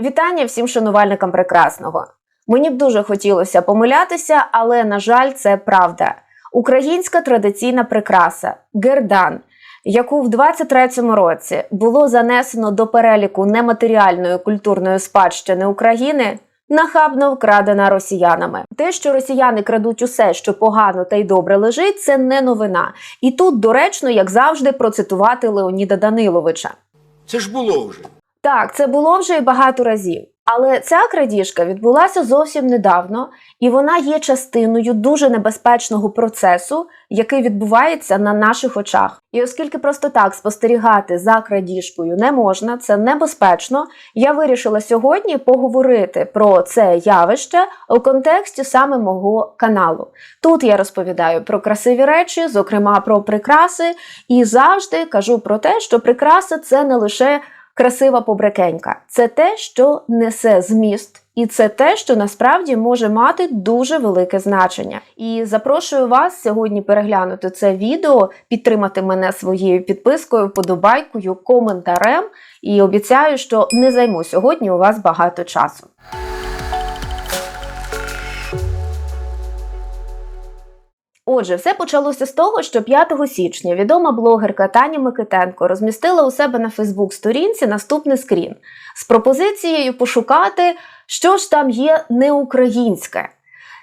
Вітання всім шанувальникам прекрасного. Мені б дуже хотілося помилятися, але на жаль, це правда. Українська традиційна прикраса гердан, яку в 23-му році було занесено до переліку нематеріальної культурної спадщини України, нахабно вкрадена росіянами. Те, що росіяни крадуть усе, що погано та й добре лежить, це не новина. І тут доречно, як завжди, процитувати Леоніда Даниловича. Це ж було вже. Так, це було вже і багато разів. Але ця крадіжка відбулася зовсім недавно, і вона є частиною дуже небезпечного процесу, який відбувається на наших очах. І оскільки просто так спостерігати за крадіжкою не можна, це небезпечно. Я вирішила сьогодні поговорити про це явище у контексті саме мого каналу. Тут я розповідаю про красиві речі, зокрема про прикраси, і завжди кажу про те, що прикраси це не лише красива побрекенька. Це те, що несе зміст, і це те, що насправді може мати дуже велике значення. І запрошую вас сьогодні переглянути це відео, підтримати мене своєю підпискою, подобайкою, коментарем. І обіцяю, що не займу сьогодні у вас багато часу. Отже, все почалося з того, що 5 січня відома блогерка Таня Микитенко розмістила у себе на Фейсбук-сторінці наступний скрін з пропозицією пошукати, що ж там є неукраїнське.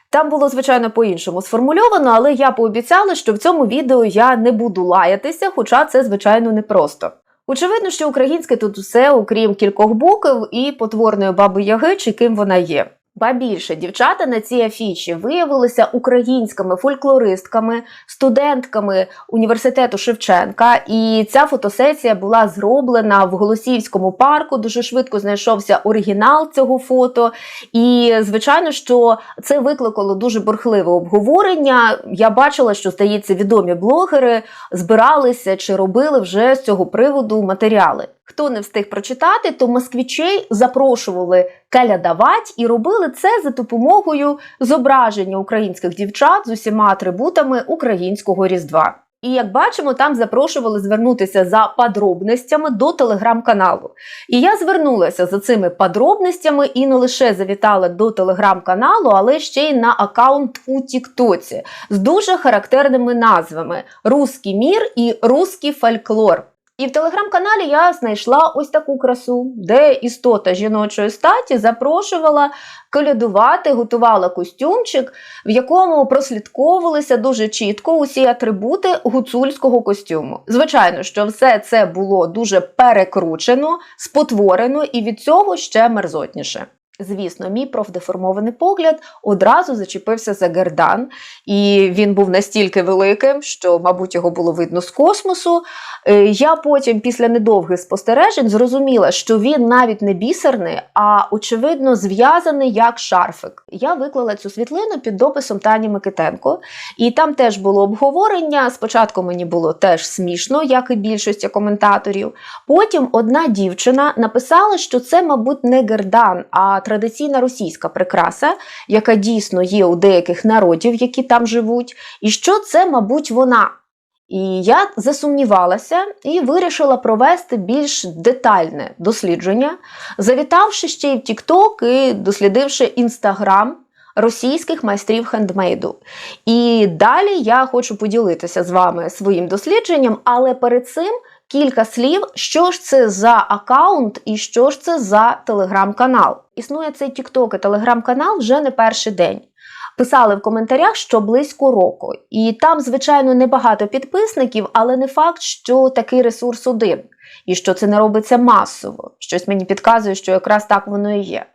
Там було, звичайно, по-іншому сформульовано, але я пообіцяла, що в цьому відео я не буду лаятися, хоча це, звичайно, непросто. Очевидно, що українське тут усе, окрім кількох букв і потворної баби Яги, чи ким вона є. Ба більше дівчата на цій афіші виявилися українськими фольклористками, студентками університету Шевченка. І ця фотосесія була зроблена в Голосіївському парку. Дуже швидко знайшовся оригінал цього фото. І звичайно, що це викликало дуже бурхливе обговорення. Я бачила, що здається, відомі блогери збиралися чи робили вже з цього приводу матеріали. Хто не встиг прочитати, то москвічей запрошували калядавать і робили це за допомогою зображення українських дівчат з усіма атрибутами українського різдва. І як бачимо, там запрошували звернутися за подробностями до телеграм-каналу. І я звернулася за цими подробностями і не лише завітала до телеграм-каналу, але ще й на аккаунт у Тіктоці з дуже характерними назвами Руський мір і Руський фольклор. І в телеграм-каналі я знайшла ось таку красу, де істота жіночої статі запрошувала колядувати, готувала костюмчик, в якому прослідковувалися дуже чітко усі атрибути гуцульського костюму. Звичайно, що все це було дуже перекручено, спотворено, і від цього ще мерзотніше. Звісно, мій профдеформований погляд одразу зачепився за гердан, і він був настільки великим, що, мабуть, його було видно з космосу. Е, Я потім, після недовгих спостережень, зрозуміла, що він навіть не бісерний, а очевидно зв'язаний як шарфик. Я виклала цю світлину під дописом Тані Микитенко, і там теж було обговорення. Спочатку мені було теж смішно, як і більшості коментаторів. Потім одна дівчина написала, що це, мабуть, не гердан, а традиційна російська прикраса, яка дійсно є у деяких народів, які там живуть, і що це, мабуть, вона. І я засумнівалася і вирішила провести більш детальне дослідження, завітавши ще й в TikTok і дослідивши Інстаграм російських майстрів хендмейду. І далі я хочу поділитися з вами своїм дослідженням, але перед цим кілька слів, що ж це за аккаунт і що ж це за телеграм-канал. Існує цей TikTok і телеграм-канал вже не перший день. Писали в коментарях, що близько року. І там, звичайно, небагато підписників, але не факт, що такий ресурс один, і що це не робиться масово. Щось мені підказує, що якраз так воно і є.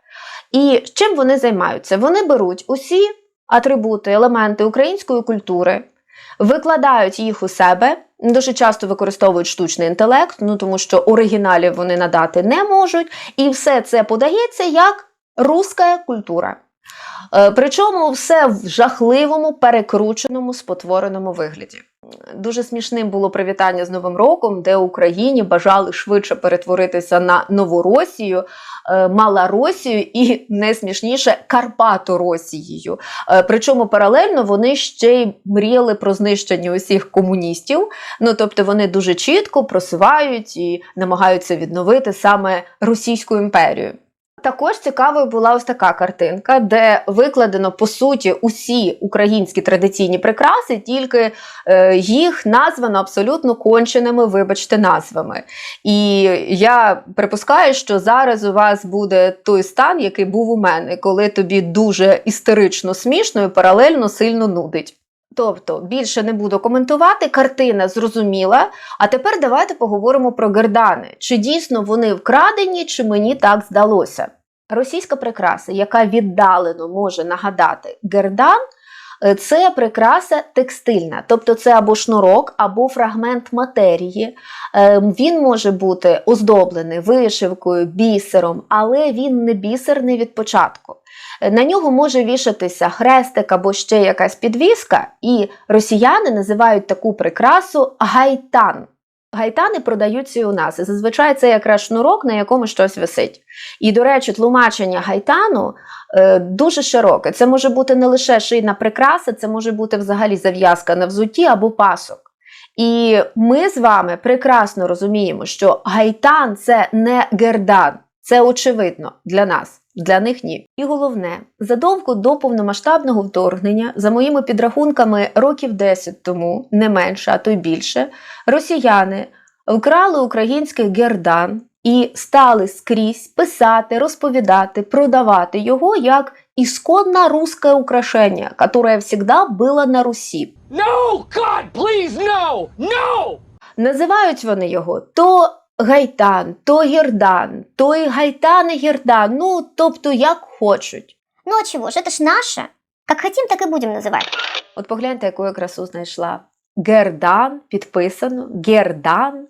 І чим вони займаються? Вони беруть усі атрибути, елементи української культури, викладають їх у себе. Дуже часто використовують штучний інтелект, ну тому що оригіналів вони надати не можуть, і все це подається як руська культура. Е, Причому все в жахливому, перекрученому, спотвореному вигляді. Дуже смішним було привітання з Новим роком, де Україні бажали швидше перетворитися на Новоросію, е, Малоросію і найсмішніше Карпаторосією. Е, Причому паралельно вони ще й мріяли про знищення усіх комуністів. Ну тобто вони дуже чітко просувають і намагаються відновити саме Російську імперію. Також цікавою була ось така картинка, де викладено по суті усі українські традиційні прикраси, тільки е, їх названо абсолютно конченими, вибачте, назвами. І я припускаю, що зараз у вас буде той стан, який був у мене, коли тобі дуже істерично смішно і паралельно сильно нудить. Тобто більше не буду коментувати, картина зрозуміла. А тепер давайте поговоримо про гердани. Чи дійсно вони вкрадені, чи мені так здалося? Російська прикраса, яка віддалено може нагадати гердан, е, це прикраса текстильна, тобто це або шнурок, або фрагмент матерії. Е, Він може бути оздоблений вишивкою, бісером, але він не бісерний від початку. На нього може вішатися хрестик або ще якась підвіска, і росіяни називають таку прикрасу гайтан. Гайтани продаються і у нас. І зазвичай це якраз шнурок, на якому щось висить. І, до речі, тлумачення гайтану е, дуже широке. Це може бути не лише шийна прикраса, це може бути взагалі зав'язка на взутті або пасок. І ми з вами прекрасно розуміємо, що гайтан це не гердан, це очевидно для нас. Для них ні. І головне, задовго до повномасштабного вторгнення, за моїми підрахунками, років 10 тому, не менше, а то й більше, росіяни вкрали український гердан і стали скрізь писати, розповідати, продавати його як ісконно русське украшення, яке завжди було на Русі. No! God, please, no! No! Називають вони його то гайтан, то гірдан, то і гайтан і гірдан, ну тобто як хочуть. Ну а чего ж, это ж наше. Как хотим, так и будем называть. От погляньте, яку я красу знайшла. Гердан підписано, Гердан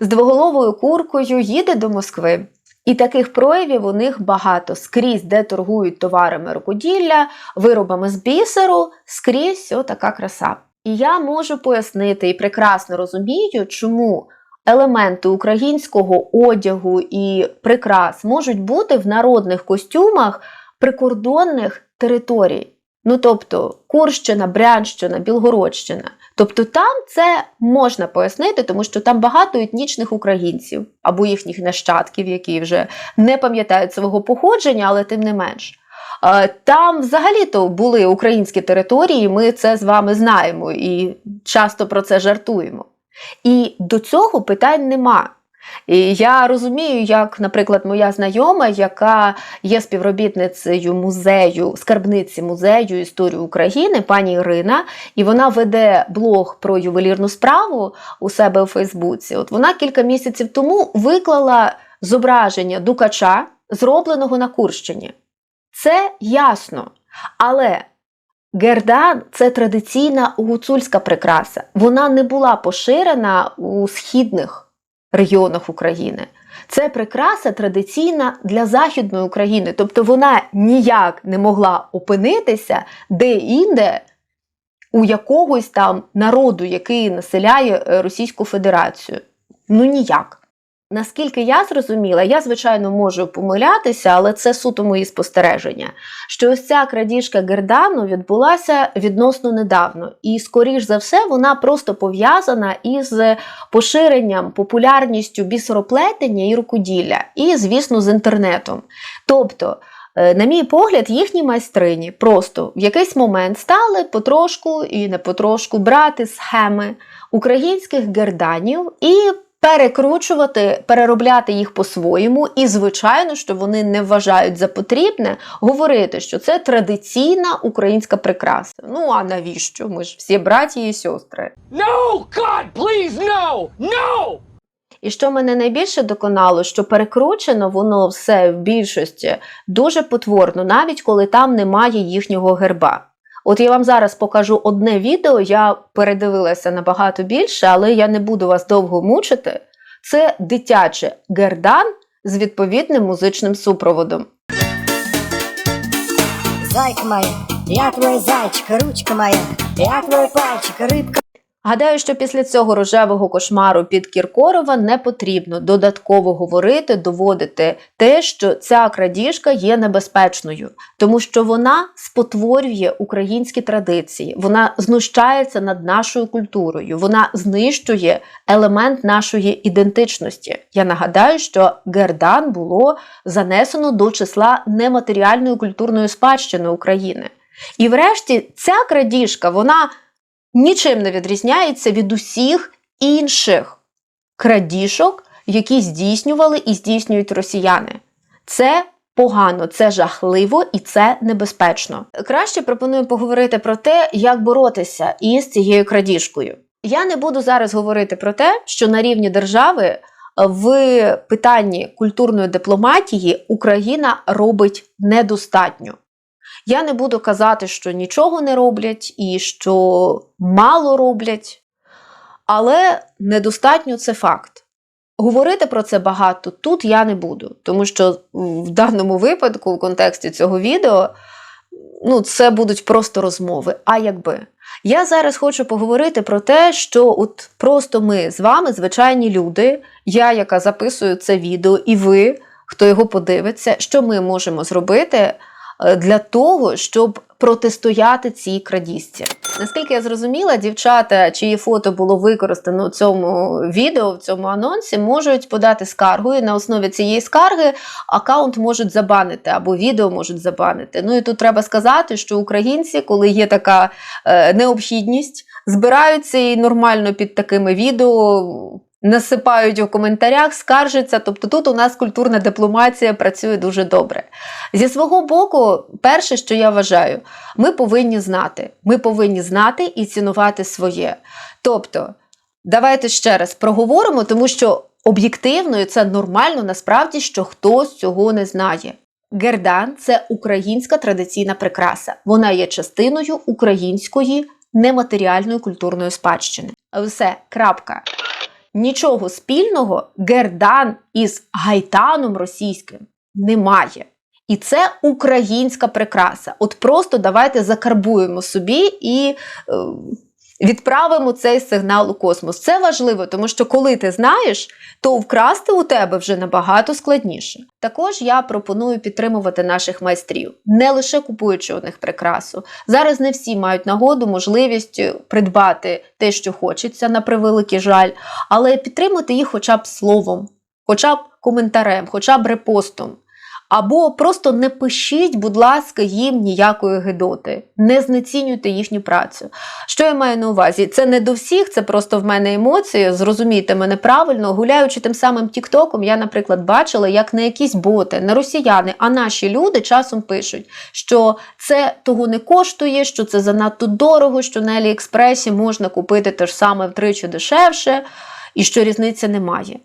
з двоголовою куркою їде до Москви. І таких проявів у них багато. Скрізь, де торгують товарами рукоділля, виробами з бісеру, скрізь отака краса. І я можу пояснити і прекрасно розумію, чому елементи українського одягу і прикрас можуть бути в народних костюмах прикордонних територій. Ну, тобто Курщина, Брянщина, Білгородщина. Тобто там це можна пояснити, тому що там багато етнічних українців або їхніх нащадків, які вже не пам'ятають свого походження, але тим не менш. Там взагалі-то були українські території, ми це з вами знаємо і часто про це жартуємо. І до цього питань нема. І я розумію, як, наприклад, моя знайома, яка є співробітницею музею, скарбниці музею історії України, пані Ірина, і вона веде блог про ювелірну справу у себе у Фейсбуці. От вона кілька місяців тому виклала зображення дукача, зробленого на Курщині. Це ясно. Але гердан це традиційна гуцульська прикраса. Вона не була поширена у східних регіонах України. Це прикраса традиційна для Західної України, тобто вона ніяк не могла опинитися де-інде у якогось там народу, який населяє е, Російську Федерацію. Ну ніяк. Наскільки я зрозуміла, я, звичайно, можу помилятися, але це суто мої спостереження. Що ось ця крадіжка Гердану відбулася відносно недавно, і, скоріш за все, вона просто пов'язана із поширенням, популярністю бісероплетення і рукоділля, і, звісно, з інтернетом. Тобто, е, на мій погляд, їхні майстрині просто в якийсь момент стали потрошку і не потрошку брати схеми українських герданів і перекручувати, переробляти їх по-своєму, і, звичайно, що вони не вважають за потрібне говорити, що це традиційна українська прикраса. Ну а навіщо? Ми ж всі браті і сестри. No! God, please, no! No! І що мене найбільше доконало, що перекручено воно все в більшості дуже потворно, навіть коли там немає їхнього герба. От я вам зараз покажу одне відео, я передивилася набагато більше, але я не буду вас довго мучити. Це дитяче гердан з відповідним музичним супроводом. Зайка моя, я твой зайчик, ручка моя, я твой пальчик, рыбка Гадаю, що після цього рожевого кошмару під Кіркорова не потрібно додатково говорити, доводити те, що ця крадіжка є небезпечною, тому що вона спотворює українські традиції, вона знущається над нашою культурою, вона знищує елемент нашої ідентичності. Я нагадаю, що Гердан було занесено до числа нематеріальної культурної спадщини України. І врешті ця крадіжка, вона нічим не відрізняється від усіх інших крадіжок, які здійснювали і здійснюють росіяни. Це погано, це жахливо і це небезпечно. Краще пропоную поговорити про те, як боротися із цією крадіжкою. Я не буду зараз говорити про те, що на рівні держави в питанні культурної дипломатії Україна робить недостатньо. Я не буду казати, що нічого не роблять і що мало роблять, але недостатньо це факт. Говорити про це багато тут я не буду, тому що в даному випадку, в контексті цього відео, ну, це будуть просто розмови. А якби. Я зараз хочу поговорити про те, що от просто ми з вами, звичайні люди, я, яка записую це відео, і ви, хто його подивиться, що ми можемо зробити для того, щоб протистояти цій крадіжці. Наскільки я зрозуміла, дівчата, чиї фото було використано у цьому відео, в цьому анонсі, можуть подати скаргу, і на основі цієї скарги аккаунт можуть забанити або відео можуть забанити. Ну і тут треба сказати, що українці, коли є така е, необхідність, збираються і нормально під такими відео. Насипають у коментарях, скаржаться. Тобто тут у нас культурна дипломатія працює дуже добре. Зі свого боку, перше, що я вважаю, ми повинні знати. Ми повинні знати і цінувати своє. Тобто, давайте ще раз проговоримо, тому що об'єктивно і це нормально насправді, що хтось цього не знає. Гердан це українська традиційна прикраса. Вона є частиною української нематеріальної культурної спадщини. Все, крапка. Нічого спільного гердан із гайтаном російським немає. І це українська прикраса. От просто давайте закарбуємо собі і е, відправимо цей сигнал у космос. Це важливо, тому що коли ти знаєш, то вкрасти у тебе вже набагато складніше. Також я пропоную підтримувати наших майстрів, не лише купуючи у них прикрасу. Зараз не всі мають нагоду, можливість придбати те, що хочеться, на превеликий жаль, але підтримати їх хоча б словом, хоча б коментарем, хоча б репостом. Або просто не пишіть, будь ласка, їм ніякої гидоти, не знецінюйте їхню працю. Що я маю на увазі? Це не до всіх, це просто в мене емоції. Зрозумійте мене правильно. Гуляючи тим самим Тіктоком, я, наприклад, бачила, як не якісь боти, не росіяни, а наші люди часом пишуть, що це того не коштує, що це занадто дорого, що на Аліекспресі можна купити те ж саме втричі дешевше, і що різниці немає.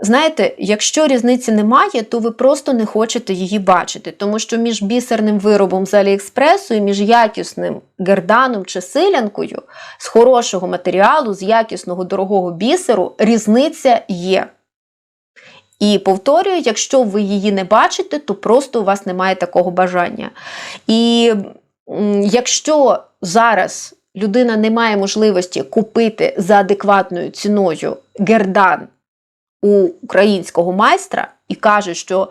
Знаєте, якщо різниці немає, то ви просто не хочете її бачити, тому що між бісерним виробом з Аліекспресу і між якісним герданом чи силянкою з хорошого матеріалу, з якісного дорогого бісеру різниця є. І повторюю, якщо ви її не бачите, то просто у вас немає такого бажання. І якщо зараз людина не має можливості купити за адекватною ціною гердан у українського майстра і каже, що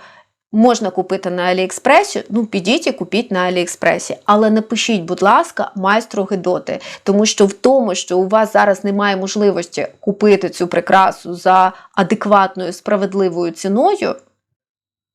можна купити на Аліекспресі, ну підіть і купіть на Аліекспресі. Але напишіть, будь ласка, майстру Гедоти, тому що в тому, що у вас зараз немає можливості купити цю прикрасу за адекватною справедливою ціною.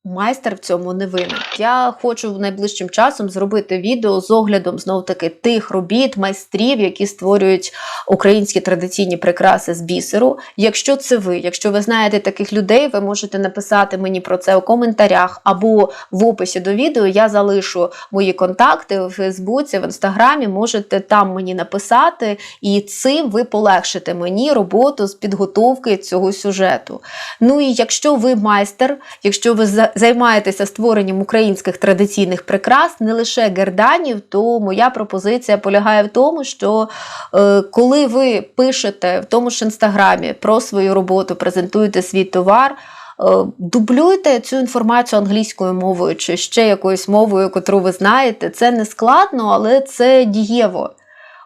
Майстер в цьому не винен. Я хочу найближчим часом зробити відео з оглядом знов таки тих робіт, майстрів, які створюють українські традиційні прикраси з бісеру. Якщо це ви, якщо ви знаєте таких людей, ви можете написати мені про це у коментарях або в описі до відео. Я залишу мої контакти у Фейсбуці, в інстаграмі. Можете там мені написати, і цим ви полегшите мені роботу з підготовки цього сюжету. Ну і якщо ви майстер, якщо ви за- займаєтеся створенням українських традиційних прикрас, не лише герданів, то моя пропозиція полягає в тому, що е, коли ви пишете в тому ж інстаграмі про свою роботу, презентуєте свій товар. е, Дублюйте цю інформацію англійською мовою чи ще якоюсь мовою, котру ви знаєте. Це не складно, але це дієво.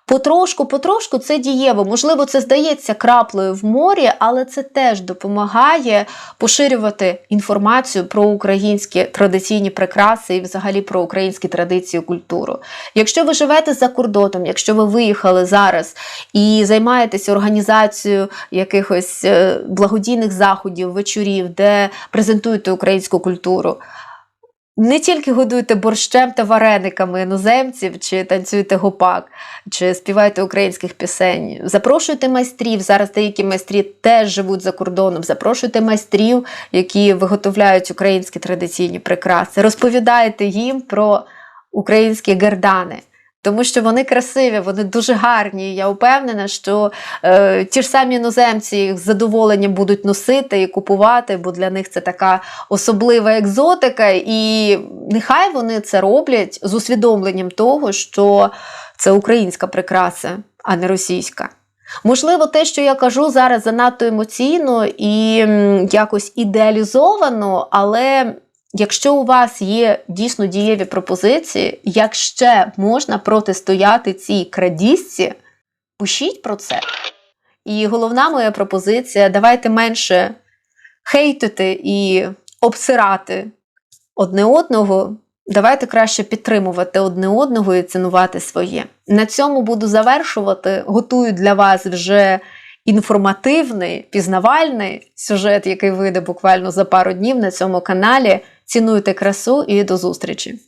Потрошку, потрошку це дієво. Можливо, це здається краплею в морі, але це теж допомагає поширювати інформацію про українські традиційні прикраси і взагалі про українські традиції і культуру. Якщо ви живете за кордоном, якщо ви виїхали зараз і займаєтеся організацією якихось е, благодійних заходів, вечорів, де презентуєте українську культуру. Не тільки годуйте борщем та варениками іноземців, чи танцюєте гопак, чи співаєте українських пісень. Запрошуйте майстрів. Зараз деякі майстрі теж живуть за кордоном. Запрошуйте майстрів, які виготовляють українські традиційні прикраси. Розповідайте їм про українські гердани. Тому що вони красиві, вони дуже гарні. Я впевнена, що е, ті ж самі іноземці їх з задоволенням будуть носити і купувати, бо для них це така особлива екзотика, і нехай вони це роблять з усвідомленням того, що це українська прикраса, а не російська. Можливо, те, що я кажу зараз занадто емоційно і якось ідеалізовано, але якщо у вас є дійсно дієві пропозиції, як ще можна протистояти цій крадіжці, пишіть про це. І головна моя пропозиція: давайте менше хейтити і обсирати одне одного. Давайте краще підтримувати одне одного і цінувати своє. На цьому буду завершувати. Готую для вас вже інформативний, пізнавальний сюжет, який вийде буквально за пару днів на цьому каналі. Цінуйте красу і до зустрічі!